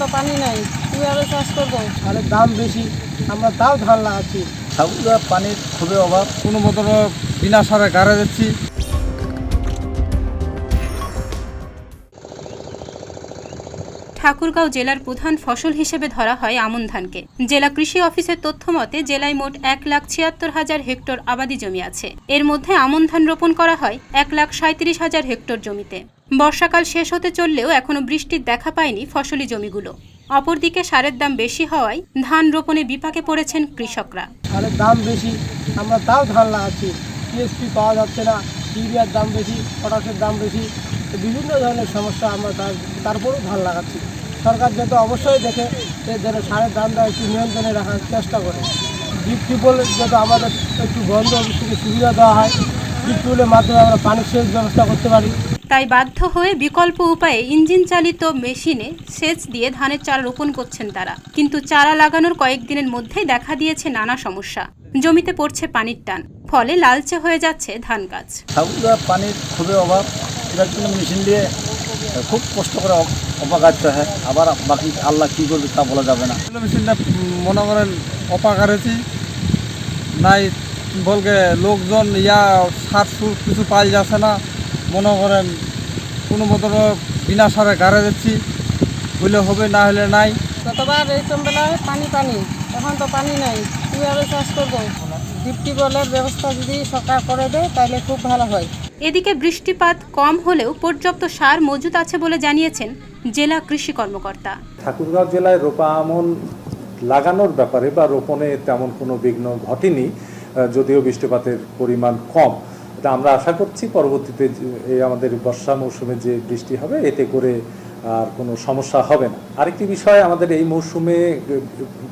তো পানি নাই কীভাবে চাষ করব? আরে দাম বেশি আমরা তাও ধান লাগাচ্ছি। ঠাকুরগা পানির খুবই অভাব। কোনো মতো বিনা সারে গাড়া যাচ্ছি। ঠাকুরগাঁও জেলার প্রধান ফসল হিসেবে ধরা হয় আমন ধানকে। জেলা কৃষি অফিসের তথ্য মতে, জেলায় মোট এক লাখ ছিয়াত্তর হাজার হেক্টর আবাদি জমি আছে। এর মধ্যে আমন ধান রোপণ করা হয় এক লাখ সাঁত্রিশ হাজার হেক্টর জমিতে। বর্ষাকাল শেষ হতে চললেও এখনও বৃষ্টির দেখা পায়নি ফসলি জমিগুলো। অপরদিকে সারের দাম বেশি হওয়ায় ধান রোপণে বিপাকে পড়েছেন কৃষকরা। সারের দাম বেশি, আমরা তাও ধান লাগাচ্ছি। টিএসপি পাওয়া যাচ্ছে না, ইউরিয়ার দাম বেশি, পটাশের দাম বেশি বিভিন্ন ধরনের সমস্যা আমরা তার তারপরেও ধান লাগাচ্ছি। সরকার যাতে অবশ্যই দেখে যে যেন সারের দামটা একটু নিয়ন্ত্রণে রাখার চেষ্টা করে। ডিপ টিউবওয়েল যাতে আমাদের একটু বন্ধ থেকে সুবিধা দেওয়া হয় ডিপ টিউবওয়েলের মাধ্যমে আমরা পানির সেচ ব্যবস্থা করতে পারি। তাই বাধ্য হয়ে বিকল্প উপায়ে ইঞ্জিন চালিত মেশিনে সেচ দিয়ে ধানের চারা রোপণ করছেন তারা। কিন্তু চারা লাগানোর কয়েকদিনের মধ্যেই দেখা দিয়েছে নানা সমস্যা। জমিতে পড়ছে পানির টান ফলে লালচে হয়ে যাচ্ছে ধান গাছ পানির খুবই অভাব। জন্য মেশিন দিয়ে খুব কষ্ট করে অপ- অপাকারতে হয়। আবার বাকি আল্লাহ কী করবে তা বলা যাবে না। মেশিনটা মনে করেন অপাকারেছি নাই বলকে লোকজন ইয়া সার সুর কিছু পাই যাচ্ছে না। মনে করেন কোনো মতো বিনা সারে গাড়ে যাচ্ছি হইলে হবে না হলে নাই। গতবার এই বেলায় পানি পানি। এখন তো পানি নাই। কীভাবে চাষ করব? ডিপ টিউবওয়েলের ব্যবস্থা যদি সরকার করে দেয় তাহলে খুব ভালো হয়। এদিকে বৃষ্টিপাত কম হলেও পর্যাপ্ত সার মজুত আছে বলে জানিয়েছেন জেলা কৃষি কর্মকর্তা। ঠাকুরগাঁও জেলায় রোপা আমন লাগানোর ব্যাপারে বা রোপণে তেমন কোনো বিঘ্ন ঘটেনি যদিও বৃষ্টিপাতের পরিমাণ কম। তা আমরা আশা করছি পরবর্তীতে আমাদের বর্ষা মৌসুমে যে বৃষ্টি হবে, এতে করে আর কোনো সমস্যা হবে না। আরেকটি বিষয়, আমাদের এই মৌসুমে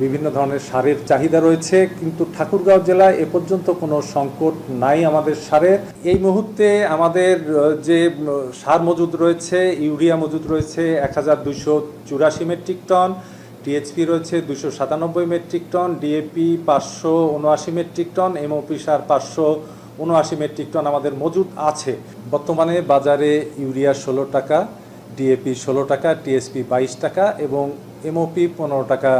বিভিন্ন ধরনের সারের চাহিদা রয়েছে, কিন্তু ঠাকুরগাঁও জেলায় এ পর্যন্ত কোনো সংকট নাই আমাদের সারের এই মুহূর্তে আমাদের যে সার মজুদ রয়েছে, ইউরিয়া মজুদ রয়েছে এক হাজার দুইশো চুরাশি মেট্রিক টন টিএচপি রয়েছে দুশো সাতানব্বই মেট্রিক টন ডিএপি পাঁচশো উনআশি মেট্রিক টন, এমওপি সার পাঁচশো উনআশি মেট্রিক টন আমাদের মজুদ আছে। বর্তমানে বাজারে ইউরিয়া ষোলো টাকা ডিএপি ষোলো টাকা টিএসপি বাইশ টাকা এবং এমওপি পনেরো টাকা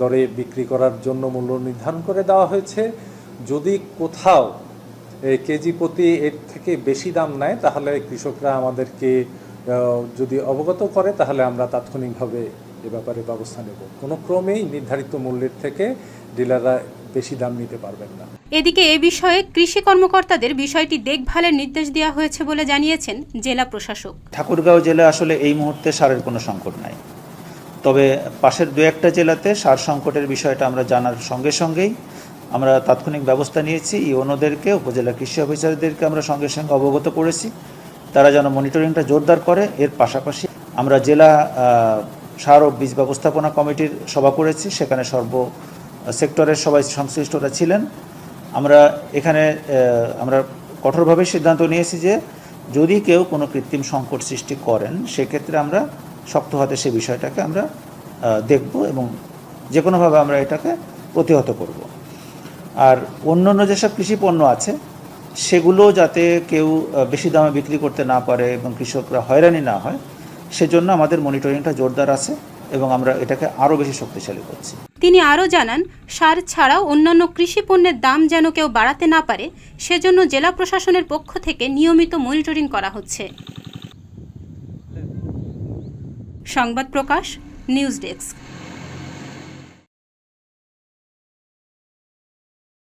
দরে বিক্রি করার জন্য মূল্য নির্ধারণ করে দেওয়া হয়েছে। যদি কোথাও কেজি প্রতি এর থেকে বেশি দাম নেয়, তাহলে কৃষকরা আমাদেরকে যদি অবগত করে, তাহলে আমরা তাৎক্ষণিকভাবে এ ব্যাপারে ব্যবস্থা নেব। কোনো ক্রমেই নির্ধারিত মূল্যের থেকে ডিলাররা বেশি দাম নিতে পারবেন না। এদিকে এ বিষয়ে কৃষি কর্মকর্তাদের বিষয়টি দেখভালের নির্দেশ দেওয়া হয়েছে বলে জানিয়েছেন জেলা প্রশাসক। ঠাকুরগাঁও জেলা আসলে এই মুহূর্তে সারের কোনো সংকট নাই। তবে পাশের দু একটা জেলাতে সার সংকটের বিষয়টা আমরা জানার সঙ্গে সঙ্গেই আমরা তাৎক্ষণিক ব্যবস্থা নিয়েছি। ইওনোদেরকে উপজেলা কৃষি অফিসারদেরকে আমরা সঙ্গে সঙ্গে অবগত করেছি। তারা যেন মনিটরিংটা জোরদার করে। এর পাশাপাশি আমরা জেলা সার ও বীজ ব্যবস্থাপনা কমিটির সভা করেছি। সেখানে সর্ব সেক্টরের সবাই সংশ্লিষ্টরা ছিলেন। আমরা এখানে আমরা কঠোরভাবে সিদ্ধান্ত নিয়েছি যে যদি কেউ কোনো কৃত্রিম সংকট সৃষ্টি করেন, সেক্ষেত্রে আমরা শক্ত হাতে সে বিষয়টাকে আমরা দেখব এবং যে কোনোভাবে আমরা এটাকে প্রতিহত করব। আর অন্য অন্য যেসব কৃষি পণ্য আছে সেগুলো যাতে কেউ বেশি দামে বিক্রি করতে না পারে এবং কৃষকরা হয়রানি না হয়, সেজন্য আমাদের মনিটরিংটা জোরদার আছে এবং আমরা এটাকে আরও বেশি শক্তিশালী করছি। তিনি আরও জানান, সার ছাড়াও অন্যান্য কৃষি পণ্যের দাম যেন কেউ বাড়াতে না পারে, সেজন্য জেলা প্রশাসনের পক্ষ থেকে নিয়মিত মনিটরিং করা হচ্ছে। সংবাদ প্রকাশ, নিউজ ডেস্ক।